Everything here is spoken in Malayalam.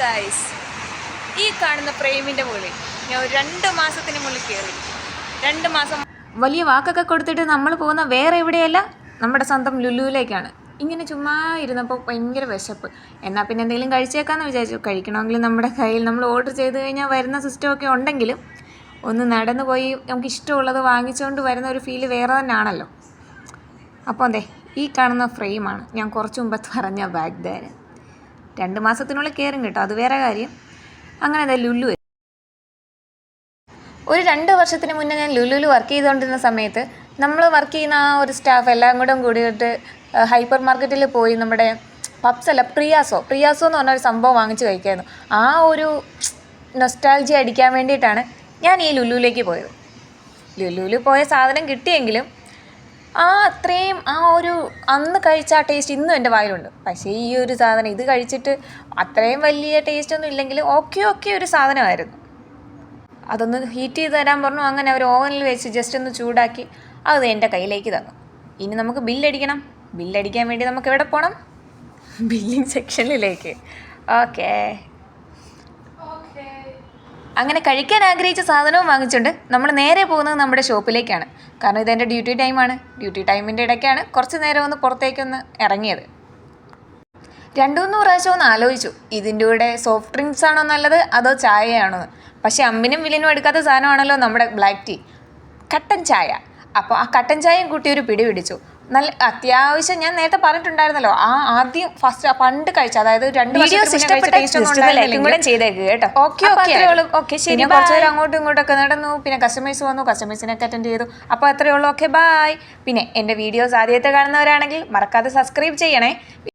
ഗായ്സ് ഈ കാണുന്ന പ്രേമിന്റെ മുകളിൽ. ഞാൻ രണ്ട് മാസത്തിന് മുകളിൽ കയറി രണ്ട് മാസം വലിയ വാക്കൊക്കെ കൊടുത്തിട്ട് നമ്മൾ പോകുന്ന വേറെ എവിടെയല്ല? നമ്മുടെ സ്വന്തം ലുലുവിലേക്കാണ്. ഇങ്ങനെ ചുമ്മാ ഇരുന്നപ്പോൾ ഭയങ്കര വിശപ്പ്. എന്നാൽ പിന്നെ എന്തെങ്കിലും കഴിച്ചേക്കാന്ന് വിചാരിച്ചു. കഴിക്കണമെങ്കിൽ നമ്മുടെ കയ്യിൽ നമ്മൾ ഓർഡർ ചെയ്ത് കഴിഞ്ഞാൽ വരുന്ന സിസ്റ്റമൊക്കെ ഉണ്ടെങ്കിലും ഒന്ന് നടന്നു പോയി നമുക്ക് ഇഷ്ടമുള്ളത് വാങ്ങിച്ചുകൊണ്ട് വരുന്ന ഒരു ഫീൽ വേറെ തന്നെയാണല്ലോ. അപ്പോൾ അതെ ഈ കാണുന്ന ഫ്രെയിമാണ് ഞാൻ കുറച്ച് മുമ്പ് പറഞ്ഞ ബാഗ് ധാരൻ രണ്ട് മാസത്തിനുള്ളിൽ കയറും കേട്ടോ. അത് വേറെ കാര്യം. അങ്ങനെ അതെ ലുലു. ഒരു രണ്ട് വർഷത്തിന് മുന്നേ ഞാൻ ലുലുവിൽ വർക്ക് ചെയ്തുകൊണ്ടിരുന്ന സമയത്ത് നമ്മൾ വർക്ക് ചെയ്യുന്ന ആ ഒരു സ്റ്റാഫ് എല്ലാം കൂടെ കൂടിയിട്ട് ഹൈപ്പർ മാർക്കറ്റിൽ പോയി നമ്മുടെ പപ്സ് അല്ല പ്രിയാസോ. പ്രിയാസോ എന്ന് പറഞ്ഞ ഒരു സംഭവം വാങ്ങിച്ചു കഴിക്കായിരുന്നു. ആ ഒരു നൊസ്റ്റാൾജി അടിക്കാൻ വേണ്ടിയിട്ടാണ് ഞാൻ ഈ ലുലുവിലേക്ക് പോയത്. ലുലുവിൽ പോയ സാധനം കിട്ടിയെങ്കിലും ആ അത്രയും ആ ഒരു അന്ന് കഴിച്ച ആ ടേസ്റ്റ് ഇന്നും എന്റെ വായിലുണ്ട്. പക്ഷേ ഈ ഒരു സാധനം ഇത് കഴിച്ചിട്ട് അത്രയും വലിയ ടേസ്റ്റ് ഒന്നും ഇല്ലെങ്കിലും ഓക്കെ ഓക്കെ ഒരു സാധനമായിരുന്നു. അതൊന്ന് ഹീറ്റ് ചെയ്ത് തരാൻ പറഞ്ഞു. അങ്ങനെ അവർ ഓവനിൽ വെച്ച് ജസ്റ്റ് ഒന്ന് ചൂടാക്കി അത് എന്റെ കയ്യിലേക്ക് തന്നു. ഇനി നമുക്ക് ബില്ലടിക്കണം ബില്ലടിക്കാൻ വേണ്ടി നമുക്ക് എവിടെ പോകണം ബില്ലിംഗ് സെക്ഷനിലേക്ക് ഓക്കേ അങ്ങനെ കഴിക്കാൻ ആഗ്രഹിച്ച സാധനവും വാങ്ങിച്ചുകൊണ്ട് നമ്മൾ നേരെ പോകുന്നത് നമ്മുടെ ഷോപ്പിലേക്കാണ്. കാരണം ഇതെന്റെ ഡ്യൂട്ടി ടൈമാണ്. ഡ്യൂട്ടി ടൈമിന്റെ ഇടയ്ക്കാണ് കുറച്ച് നേരം ഒന്ന് പുറത്തേക്കൊന്ന് ഇറങ്ങിയത്. രണ്ടു മൂന്ന് പ്രാവശ്യം ഒന്ന് ആലോചിച്ചു ഇതിന്റെ കൂടെ സോഫ്റ്റ് ഡ്രിങ്ക്സ് ആണോ നല്ലത് അതോ ചായയാണോ പക്ഷേ അമ്പിനും വില്ലിനും എടുക്കാത്ത സാധനമാണല്ലോ നമ്മുടെ ബ്ലാക്ക് ടീ. കട്ടൻ ചായ. അപ്പോൾ ആ കട്ടൻ ചായയും കൂട്ടി ഒരു പിടി പിടിച്ചു. നല്ല അത്യാവശ്യം ഞാൻ നേരത്തെ പറഞ്ഞിട്ടുണ്ടായിരുന്നല്ലോ ആ ആദ്യം ഫസ്റ്റ് പണ്ട് കഴിച്ച അതായത് രണ്ട്. ശരി, പിന്നെ കുറച്ച് നേരം അങ്ങോട്ടും ഇങ്ങോട്ടൊക്കെ നടന്നു. പിന്നെ കസ്റ്റമേഴ്സ് വന്നു. കസ്റ്റമേഴ്സിനൊക്കെ അറ്റൻഡ് ചെയ്തു. അപ്പോൾ അത്രയേ ഉള്ളൂ. ഓക്കെ ബായ് പിന്നെ എന്റെ വീഡിയോസ് ആദ്യത്തെ കാണുന്നവരാണെങ്കിൽ മറക്കാതെ സബ്സ്ക്രൈബ് ചെയ്യണേ.